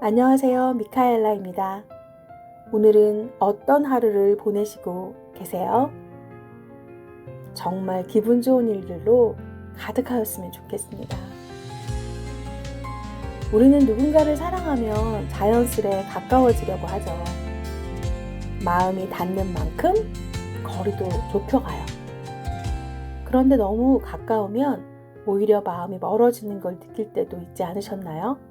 안녕하세요. 미카엘라입니다. 오늘은 어떤 하루를 보내시고 계세요? 정말 기분 좋은 일들로 가득하였으면 좋겠습니다. 우리는 누군가를 사랑하면 자연스레 가까워지려고 하죠. 마음이 닿는 만큼 거리도 좁혀가요. 그런데 너무 가까우면 오히려 마음이 멀어지는 걸 느낄 때도 있지 않으셨나요?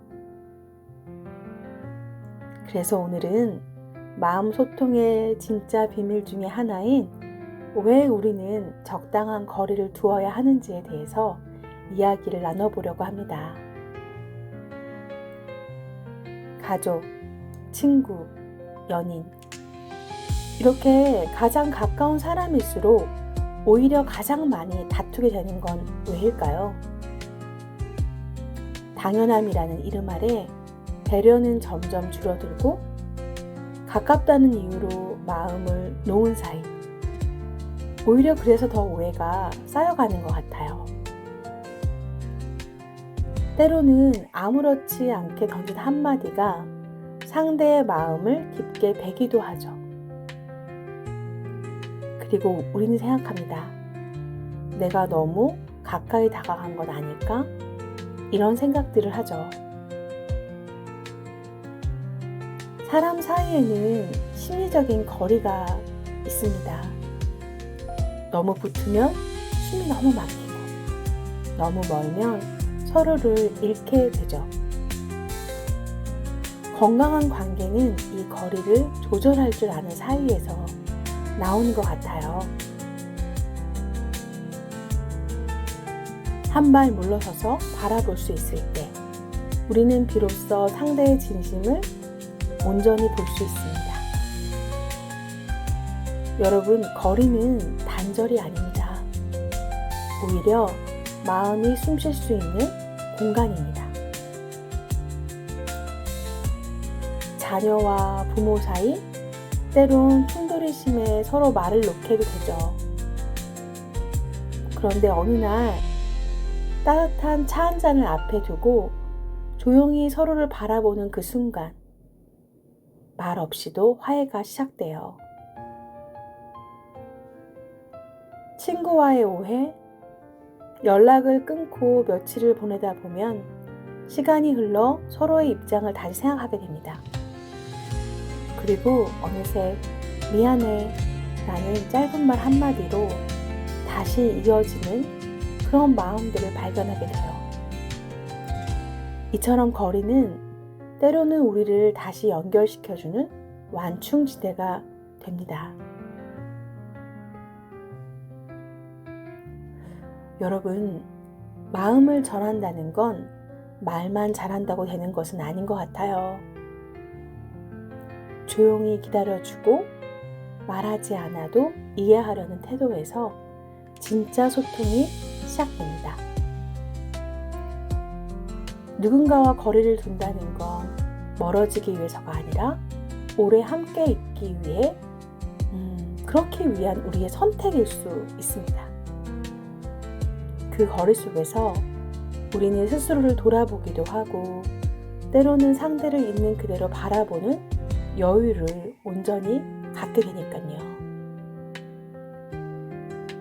그래서 오늘은 마음 소통의 진짜 비밀 중에 하나인 왜 우리는 적당한 거리를 두어야 하는지에 대해서 이야기를 나눠보려고 합니다. 가족, 친구, 연인. 이렇게 가장 가까운 사람일수록 오히려 가장 많이 다투게 되는 건 왜일까요? 당연함이라는 이름 아래 배려는 점점 줄어들고 가깝다는 이유로 마음을 놓은 사이. 오히려 그래서 더 오해가 쌓여가는 것 같아요. 때로는 아무렇지 않게 던진 한마디가 상대의 마음을 깊게 베기도 하죠. 그리고 우리는 생각합니다. 내가 너무 가까이 다가간 건 아닐까? 이런 생각들을 하죠. 사람 사이에는 심리적인 거리가 있습니다. 너무 붙으면 숨이 너무 막히고, 너무 멀면 서로를 잃게 되죠. 건강한 관계는 이 거리를 조절할 줄 아는 사이에서 나오는 것 같아요. 한 발 물러서서 바라볼 수 있을 때, 우리는 비로소 상대의 진심을 온전히 볼 수 있습니다. 여러분, 거리는 단절이 아닙니다. 오히려 마음이 숨 쉴 수 있는 공간입니다. 자녀와 부모 사이, 때론 충돌이 심해 서로 말을 놓게도 되죠. 그런데 어느 날 따뜻한 차 한 잔을 앞에 두고 조용히 서로를 바라보는 그 순간, 말 없이도 화해가 시작돼요. 친구와의 오해, 연락을 끊고 며칠을 보내다 보면 시간이 흘러 서로의 입장을 다시 생각하게 됩니다. 그리고 어느새 미안해 라는 짧은 말 한마디로 다시 이어지는 그런 마음들을 발견하게 돼요. 이처럼 거리는 때로는 우리를 다시 연결시켜주는 완충지대가 됩니다. 여러분, 마음을 전한다는 건 말만 잘한다고 되는 것은 아닌 것 같아요. 조용히 기다려주고 말하지 않아도 이해하려는 태도에서 진짜 소통이 시작됩니다. 누군가와 거리를 둔다는 건 멀어지기 위해서가 아니라 오래 함께 있기 위해 음, 그렇기 위한 우리의 선택일 수 있습니다. 그 거리 속에서 우리는 스스로를 돌아보기도 하고 때로는 상대를 있는 그대로 바라보는 여유를 온전히 갖게 되니까요.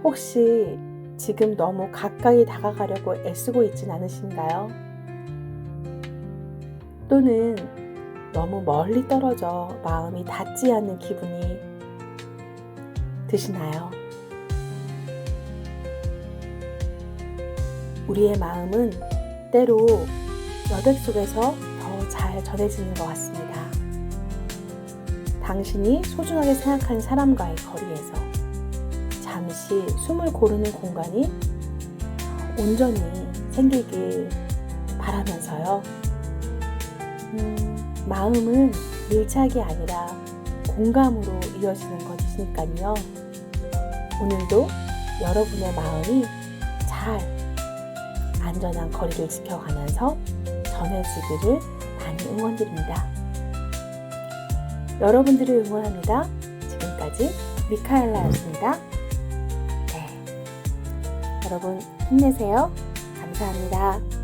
혹시 지금 너무 가까이 다가가려고 애쓰고 있진 않으신가요? 또는 너무 멀리 떨어져 마음이 닿지 않는 기분이 드시나요? 우리의 마음은 때로 여백 속에서 더 잘 전해지는 것 같습니다. 당신이 소중하게 생각하는 사람과의 거리에서 잠시 숨을 고르는 공간이 온전히 생기길 바라면서요. 음, 마음은 밀착이 아니라 공감으로 이어지는 것이니까요. 오늘도 여러분의 마음이 잘 안전한 거리를 지켜가면서 전해지기를 많이 응원드립니다. 여러분들을 응원합니다. 지금까지 미카엘라였습니다. 네. 여러분 힘내세요. 감사합니다.